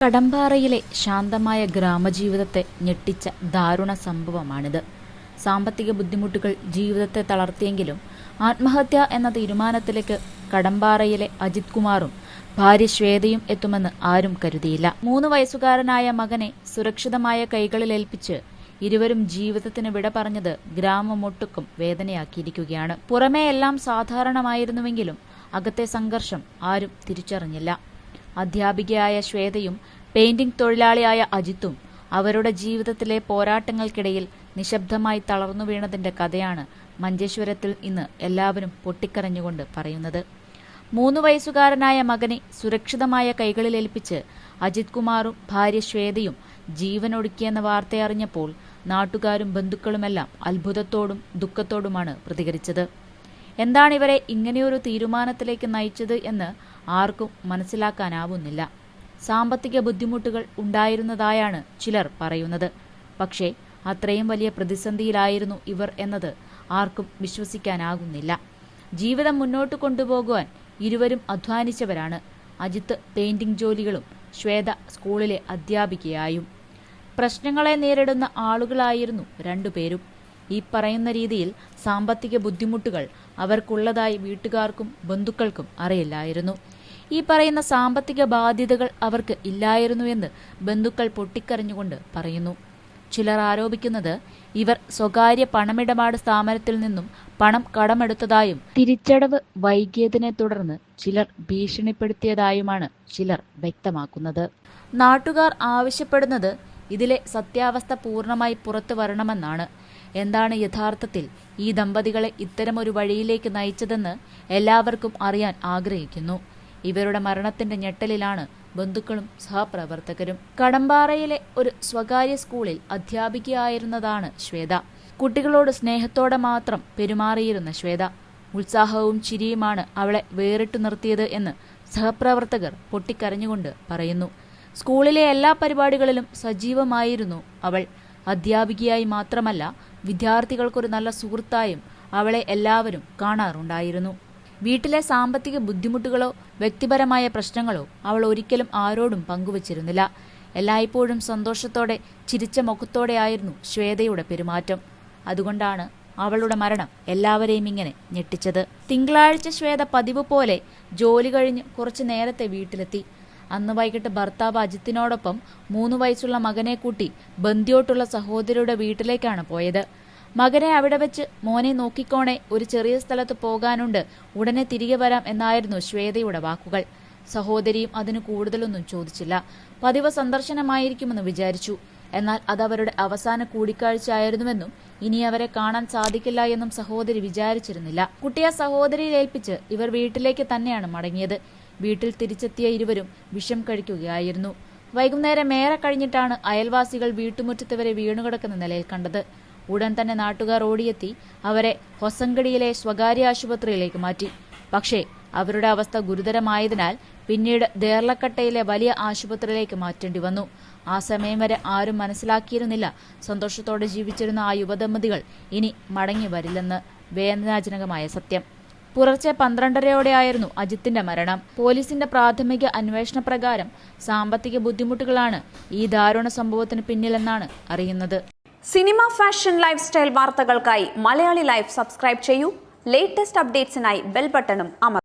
കടമ്പാറയിലെ ശാന്തമായ ഗ്രാമജീവിതത്തെ ഞെട്ടിച്ച ദാരുണ സംഭവമാണിത്. സാമ്പത്തിക ബുദ്ധിമുട്ടുകൾ ജീവിതത്തെ തളർത്തിയെങ്കിലും ആത്മഹത്യ എന്ന തീരുമാനത്തിലേക്ക് കടമ്പാറയിലെ അജിത് കുമാറും ഭാര്യ ശ്വേതയും എത്തുമെന്ന് ആരും കരുതിയില്ല. മൂന്ന് വയസ്സുകാരനായ മകനെ സുരക്ഷിതമായ കൈകളിൽ ഏൽപ്പിച്ച് ഇരുവരും ജീവിതത്തിന് വിട പറഞ്ഞത് ഗ്രാമമൊട്ടുക്കും വേദനയാക്കിയിരിക്കുകയാണ്. പുറമേ എല്ലാം സാധാരണമായിരുന്നുവെങ്കിലും അകത്തെ സംഘർഷം ആരും തിരിച്ചറിഞ്ഞില്ല. അധ്യാപികയായ ശ്വേതയും പെയിന്റിംഗ് തൊഴിലാളിയായ അജിത്തും അവരുടെ ജീവിതത്തിലെ പോരാട്ടങ്ങൾക്കിടയിൽ നിശബ്ദമായി തളർന്നു വീണതിന്റെ കഥയാണ് മഞ്ചേശ്വരത്തിൽ ഇന്ന് എല്ലാവരും പൊട്ടിക്കരഞ്ഞുകൊണ്ട് പറയുന്നത്. മൂന്ന് വയസ്സുകാരനായ മകനെ സുരക്ഷിതമായ കൈകളിൽ ഏൽപ്പിച്ച് അജിത് കുമാറും ഭാര്യ ശ്വേതയും ജീവനൊടുക്കിയെന്ന വാർത്തയറിഞ്ഞപ്പോൾ നാട്ടുകാരും ബന്ധുക്കളുമെല്ലാം അത്ഭുതത്തോടും ദുഃഖത്തോടുമാണ് പ്രതികരിച്ചത്. എന്താണ് ഇവരെ ഇങ്ങനെയൊരു തീരുമാനത്തിലേക്ക് നയിച്ചത് എന്ന് ആർക്കും മനസ്സിലാക്കാനാവുന്നില്ല. സാമ്പത്തിക ബുദ്ധിമുട്ടുകൾ ഉണ്ടായിരുന്നതായാണ് ചിലർ പറയുന്നത്. പക്ഷേ അത്രയും വലിയ പ്രതിസന്ധിയിലായിരുന്നു ഇവർ എന്നത് ആർക്കും വിശ്വസിക്കാനാകുന്നില്ല. ജീവിതം മുന്നോട്ട് കൊണ്ടുപോകുവാൻ ഇരുവരും അധ്വാനിച്ചവരാണ്. അജിത്ത് പെയിന്റിംഗ് ജോലികളും ശ്വേത സ്കൂളിലെ അധ്യാപികയായും. പ്രശ്നങ്ങളെ നേരിടുന്ന ആളുകളായിരുന്നു രണ്ടുപേരും. ഈ പറയുന്ന രീതിയിൽ സാമ്പത്തിക ബുദ്ധിമുട്ടുകൾ അവർക്കുള്ളതായി വീട്ടുകാർക്കും ബന്ധുക്കൾക്കും അറിയില്ലായിരുന്നു. ഈ പറയുന്ന സാമ്പത്തിക ബാധ്യതകൾ അവർക്ക് ഇല്ലായിരുന്നുവെന്ന് ബന്ധുക്കൾ പൊട്ടിക്കരഞ്ഞുകൊണ്ട് പറയുന്നു. ചിലർ ആരോപിക്കുന്നത് ഇവർ സ്വകാര്യ പണമിടപാട് സ്ഥാപനത്തിൽ നിന്നും പണം കടമെടുത്തതായും തിരിച്ചടവ് വൈകിയതിനെ തുടർന്ന് ചിലർ ഭീഷണിപ്പെടുത്തിയതായുമാണ് ചിലർ വ്യക്തമാക്കുന്നത്. നാട്ടുകാർ ആവശ്യപ്പെടുന്നത് ഇതിലെ സത്യാവസ്ഥ പൂർണമായി പുറത്തു വരണമെന്നാണ്. എന്താണ് യഥാർത്ഥത്തിൽ ഈ ദമ്പതികളെ ഇത്തരമൊരു വഴിയിലേക്ക് നയിച്ചതെന്ന് എല്ലാവർക്കും അറിയാൻ ആഗ്രഹിക്കുന്നു. ഇവരുടെ മരണത്തിന്റെ ഞെട്ടലിലാണ് ബന്ധുക്കളും സഹപ്രവർത്തകരും. കടമ്പാറയിലെ ഒരു സ്വകാര്യ സ്കൂളിൽ അധ്യാപികയായിരുന്നതാണ് ശ്വേത. കുട്ടികളോട് സ്നേഹത്തോടെ മാത്രം പെരുമാറിയിരുന്ന ശ്വേത. ഉത്സാഹവും ചിരിയുമാണ് അവളെ വേറിട്ടു നിർത്തിയത് എന്ന് സഹപ്രവർത്തകർ പൊട്ടിക്കരഞ്ഞുകൊണ്ട് പറയുന്നു. സ്കൂളിലെ എല്ലാ പരിപാടികളിലും സജീവമായിരുന്നു അവൾ. അധ്യാപികയായി മാത്രമല്ല വിദ്യാർത്ഥികൾക്കൊരു നല്ല സുഹൃത്തായും അവളെ എല്ലാവരും കാണാറുണ്ടായിരുന്നു. വീട്ടിലെ സാമ്പത്തിക ബുദ്ധിമുട്ടുകളോ വ്യക്തിപരമായ പ്രശ്നങ്ങളോ അവൾ ഒരിക്കലും ആരോടും പങ്കുവച്ചിരുന്നില്ല. എല്ലായ്പ്പോഴും സന്തോഷത്തോടെ ചിരിച്ച മുഖത്തോടെയായിരുന്നു ശ്വേതയുടെ പെരുമാറ്റം. അതുകൊണ്ടാണ് അവളുടെ മരണം എല്ലാവരെയും ഇങ്ങനെ ഞെട്ടിച്ചത്. തിങ്കളാഴ്ച ശ്വേത പതിവ് പോലെ ജോലി കഴിഞ്ഞ് കുറച്ചു നേരത്തെ വീട്ടിലെത്തി. അന്ന് വൈകിട്ട് ഭർത്താവ് അജിത്തിനോടൊപ്പം മൂന്ന് വയസ്സുള്ള മകനെ കൂട്ടി ബന്ധിയോട്ടുള്ള സഹോദരിയുടെ വീട്ടിലേക്കാണ് പോയത്. മകനെ അവിടെ വെച്ച് മോനെ നോക്കിക്കോണെ ഒരു ചെറിയ സ്ഥലത്ത് പോകാനുണ്ട് ഉടനെ തിരികെ വരാം എന്നായിരുന്നു ശ്വേതയുടെ വാക്കുകൾ. സഹോദരിയും അതിന് കൂടുതലൊന്നും ചോദിച്ചില്ല. പതിവ് സന്ദർശനമായിരിക്കുമെന്ന് വിചാരിച്ചു. എന്നാൽ അതവരുടെ അവസാന കൂടിക്കാഴ്ചയായിരുന്നുവെന്നും ഇനി അവരെ കാണാൻ സാധിക്കില്ല എന്നും സഹോദരി വിചാരിച്ചിരുന്നില്ല. കുട്ടിയെ സഹോദരിയിൽ ഏൽപ്പിച്ച് ഇവർ വീട്ടിലേക്ക് തന്നെയാണ് മടങ്ങിയത്. വീട്ടിൽ തിരിച്ചെത്തിയ ഇരുവരും വിഷം കഴിക്കുകയായിരുന്നു. വൈകുന്നേരം ഏറെ കഴിഞ്ഞിട്ടാണ് അയൽവാസികൾ വീട്ടുമുറ്റത്തവരെ വീണുകിടക്കുന്ന നിലയിൽ കണ്ടത്. ഉടൻ തന്നെ നാട്ടുകാർ ഓടിയെത്തി അവരെ ഹൊസങ്കടിയിലെ സ്വകാര്യ ആശുപത്രിയിലേക്ക് മാറ്റി. പക്ഷേ അവരുടെ അവസ്ഥ ഗുരുതരമായതിനാൽ പിന്നീട് ദേർലക്കട്ടയിലെ വലിയ ആശുപത്രിയിലേക്ക് മാറ്റേണ്ടി വന്നു. ആ സമയം വരെ ആരും മനസ്സിലാക്കിയിരുന്നില്ല. സന്തോഷത്തോടെ ജീവിച്ചിരുന്ന ആ യുവദമ്പതികൾ ഇനി മടങ്ങി വരില്ലെന്ന് വേദനാജനകമായ സത്യം. പുലർച്ചെ പന്ത്രണ്ടരയോടെയായിരുന്നു അജിത്തിന്റെ മരണം. പോലീസിന്റെ പ്രാഥമിക അന്വേഷണ പ്രകാരം സാമ്പത്തിക ബുദ്ധിമുട്ടുകളാണ് ഈ ദാരുണ സംഭവത്തിന് പിന്നിലെന്നാണ് അറിയുന്നത്. സിനിമ ഫാഷൻ ലൈഫ് സ്റ്റൈൽ വാർത്തകൾക്കായി മലയാളി ലൈഫ് സബ്സ്ക്രൈബ് ചെയ്യൂ. ലേറ്റസ്റ്റ് അപ്ഡേറ്റ്സിനായി ബെൽ ബട്ടണും അമർ